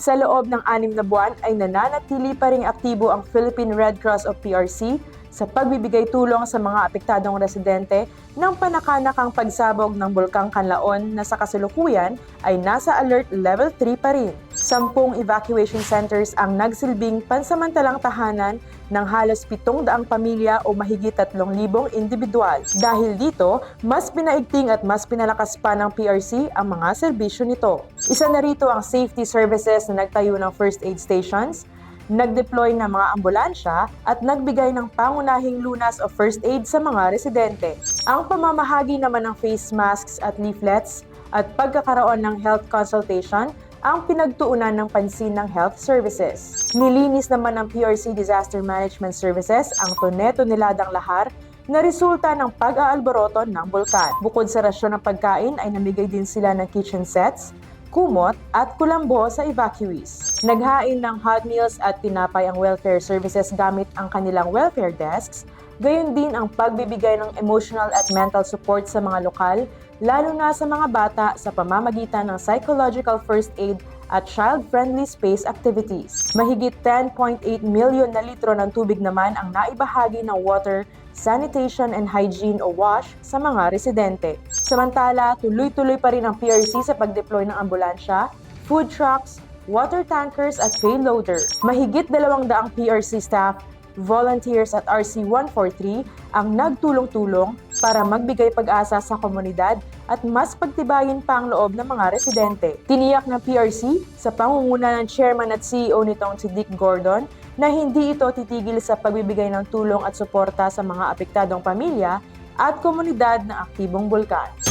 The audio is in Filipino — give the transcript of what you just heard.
Sa loob ng anim na buwan ay nananatili pa ring aktibo ang Philippine Red Cross o PRC sa pagbibigay tulong sa mga apektadong residente ng panakanakang pagsabog ng Bulkang Kanlaon na sa kasalukuyan ay nasa alert level 3 pa rin. Sampung evacuation centers ang nagsilbing pansamantalang tahanan ng halos 700 pamilya o mahigit 3,000 individual. Dahil dito, mas pinaigting at mas pinalakas pa ng PRC ang mga serbisyo nito. Isa na rito ang safety services na nagtayo ng first aid stations, nag-deploy ng mga ambulansya at nagbigay ng pangunahing lunas o first aid sa mga residente. Ang pamamahagi naman ng face masks at leaflets at pagkakaroon ng health consultation ang pinagtuunan ng pansin ng health services. Nilinis naman ng PRC Disaster Management Services ang toneto-niladang lahar na resulta ng pag-aalboroto ng bulkan. Bukod sa rasyon ng pagkain ay namigay din sila ng kitchen sets, kumot at kulambo sa evacuees. Naghain ng hot meals at tinapay ang welfare services gamit ang kanilang welfare desks, gayon din ang pagbibigay ng emotional at mental support sa mga lokal, lalo na sa mga bata sa pamamagitan ng psychological first aid at child-friendly space activities. Mahigit 10.8 million na litro ng tubig naman ang naibahagi ng water, sanitation and hygiene o WASH sa mga residente. Samantala, tuloy-tuloy pa rin ang PRC sa pag-deploy ng ambulansya, food trucks, water tankers at payloader. Mahigit dalawang daang PRC staff, volunteers at RC-143 ang nagtulong-tulong para magbigay pag-asa sa komunidad at mas pagtibayin pa ang loob ng mga residente. Tiniyak ng PRC sa pangunguna ng chairman at CEO nitong si Dick Gordon na hindi ito titigil sa pagbibigay ng tulong at suporta sa mga apektadong pamilya at komunidad ng aktibong bulkan.